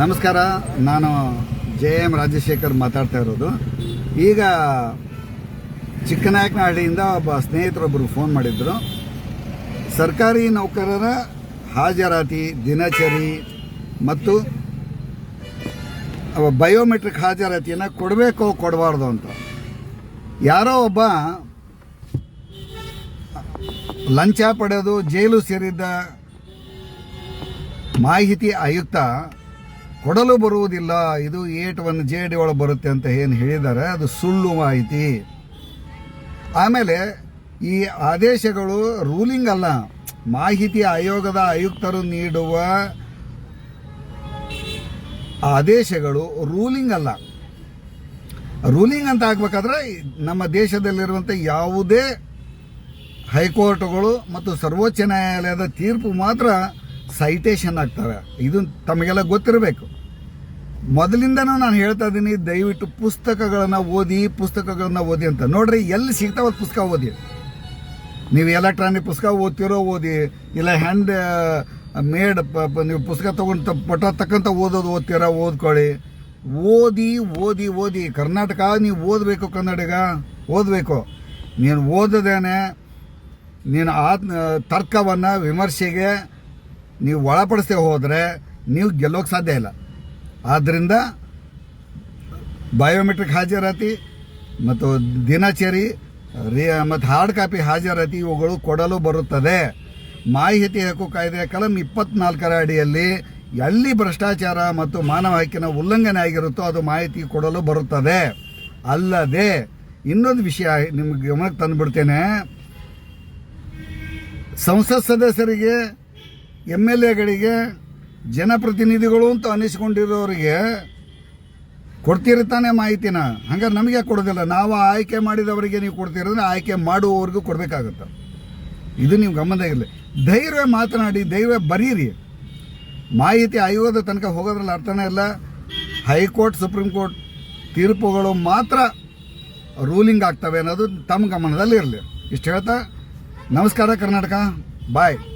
ನಮಸ್ಕಾರ, ನಾನು J M Rajashekhar ಮಾತಾಡ್ತಾ ಇರೋದು. ಈಗ ಚಿಕ್ಕನಾಯಕನಹಳ್ಳಿಯಿಂದ ಒಬ್ಬ ಸ್ನೇಹಿತರೊಬ್ಬರು ಫೋನ್ ಮಾಡಿದ್ರು. ಸರ್ಕಾರಿ ನೌಕರರ ಹಾಜರಾತಿ, ದಿನಚರಿ ಮತ್ತು ಬಯೋಮೆಟ್ರಿಕ್ ಹಾಜರಾತಿಯನ್ನು ಕೊಡಬೇಕೋ ಕೊಡಬಾರ್ದು ಅಂತ. ಯಾರೋ ಒಬ್ಬ ಲಂಚ ಪಡೆದು ಜೈಲು ಸೇರಿದ್ದ ಮಾಹಿತಿ ಆಯುಕ್ತ ಕೊಡಲು ಬರುವುದಿಲ್ಲ. ಇದು ಏಟ್ ಒನ್ ಜೆ ಡಿ ಒಳಗೆ ಬರುತ್ತೆ ಅಂತ ಏನು ಹೇಳಿದ್ದಾರೆ. ಅದು ಸುಳ್ಳು ಮಾಹಿತಿ. ಆಮೇಲೆ ಈ ಆದೇಶಗಳು ರೂಲಿಂಗ್ ಅಲ್ಲ. ಮಾಹಿತಿ ಆಯೋಗದ ಆಯುಕ್ತರು ನೀಡುವ ಆದೇಶಗಳು ರೂಲಿಂಗ್ ಅಲ್ಲ. ರೂಲಿಂಗ್ ಅಂತ ಆಗ್ಬೇಕಾದ್ರೆ ನಮ್ಮ ದೇಶದಲ್ಲಿರುವಂಥ ಯಾವುದೇ ಹೈಕೋರ್ಟ್ಗಳು ಮತ್ತು ಸರ್ವೋಚ್ಚ ನ್ಯಾಯಾಲಯದ ತೀರ್ಪು ಮಾತ್ರ ಸೈಟೇಷನ್ ಆಗ್ತವೆ. ಇದು ತಮಗೆಲ್ಲ ಗೊತ್ತಿರಬೇಕು. ಮೊದಲಿಂದನೂ ನಾನು ಹೇಳ್ತಾ ಇದ್ದೀನಿ, ದಯವಿಟ್ಟು ಪುಸ್ತಕಗಳನ್ನು ಓದಿ ಪುಸ್ತಕಗಳನ್ನು ಓದಿ ಅಂತ. ನೋಡ್ರಿ, ಎಲ್ಲಿ ಸಿಗ್ತಾವ ಪುಸ್ತಕ ಓದಿ. ನೀವು ಎಲೆಕ್ಟ್ರಾನಿಕ್ ಪುಸ್ತಕ ಓದ್ತಿರೋ, ಓದಿ. ಇಲ್ಲ ಹ್ಯಾಂಡ್ ಮೇಡ್ ನೀವು ಪುಸ್ತಕ ತೊಗೊಂಡು ಪಟ ತಕ್ಕಂಥ ಓದೋದು ಓದ್ತೀರಾ, ಓದ್ಕೊಳ್ಳಿ. ಓದಿ ಓದಿ ಓದಿ. ಕರ್ನಾಟಕ, ನೀವು ಓದಬೇಕು ಕನ್ನಡಿಗ? ಓದಬೇಕು. ನೀನು ಓದದೇನೆ, ನೀನು ಆತ್ಮ, ತರ್ಕವನ್ನು, ವಿಮರ್ಶೆಗೆ ನೀವು ಒಳಪಡಿಸ್ತೇ ಹೋದರೆ ನೀವು ಗೆಲ್ಲೋಕೆ ಸಾಧ್ಯ ಇಲ್ಲ. ಆದ್ದರಿಂದ ಬಯೋಮೆಟ್ರಿಕ್ ಹಾಜರಾತಿ ಮತ್ತು ದಿನಚರಿ, ರೇ ಮತ್ತು ಹಾರ್ಡ್ ಕಾಪಿ ಹಾಜರಾತಿ ಇವುಗಳು ಕೊಡಲು ಬರುತ್ತದೆ. ಮಾಹಿತಿ ಹಕ್ಕು ಕಾಯ್ದೆ ಕಲಂ ಇಪ್ಪತ್ನಾಲ್ಕರ ಅಡಿಯಲ್ಲಿ ಎಲ್ಲಿ ಭ್ರಷ್ಟಾಚಾರ ಮತ್ತು ಮಾನವ ಹಕ್ಕಿನ ಉಲ್ಲಂಘನೆ ಆಗಿರುತ್ತೋ ಅದು ಮಾಹಿತಿ ಕೊಡಲು ಬರುತ್ತದೆ. ಅಲ್ಲದೆ, ಇನ್ನೊಂದು ವಿಷಯ ನಿಮ್ಗೆ ಗಮನಕ್ಕೆ ತಂದುಬಿಡ್ತೇನೆ. ಸಂಸತ್ ಸದಸ್ಯರಿಗೆ ಎಂ ಎಲ್ ಎಗಳಿಗೆ ಜನಪ್ರತಿನಿಧಿಗಳು ಅಂತ ಅನಿಸ್ಕೊಂಡಿರೋರಿಗೆ ಕೊಡ್ತಿರ್ತಾನೆ ಮಾಹಿತಿನ. ಹಂಗಾರೆ ನಮಗೆ ಕೊಡೋದಿಲ್ಲ? ನಾವು ಆಯ್ಕೆ ಮಾಡಿದವರಿಗೆ ನೀವು ಕೊಡ್ತಿರೋದ್ರೆ ಆಯ್ಕೆ ಮಾಡುವವರೆಗೂ ಕೊಡಬೇಕಾಗುತ್ತೆ. ಇದು ನೀವು ಗಮನದಾಗಿರಲಿ ಧೈರ್ಯ ಮಾತನಾಡಿ, ಧೈರ್ಯ ಬರೀರಿ. ಮಾಹಿತಿ ಆಯೋಗದ ತನಕ ಹೋಗೋದ್ರಲ್ಲಿ ಅರ್ಥನೇ ಇಲ್ಲ. ಹೈಕೋರ್ಟ್, ಸುಪ್ರೀಂ ಕೋರ್ಟ್ ತೀರ್ಪುಗಳು ಮಾತ್ರ ರೂಲಿಂಗ್ ಆಗ್ತವೆ ಅನ್ನೋದು ತಮ್ಮ ಗಮನದಲ್ಲಿ ಇರಲಿ ಇಷ್ಟು ಹೇಳ್ತಾ? ನಮಸ್ಕಾರ ಕರ್ನಾಟಕ. ಬಾಯ್.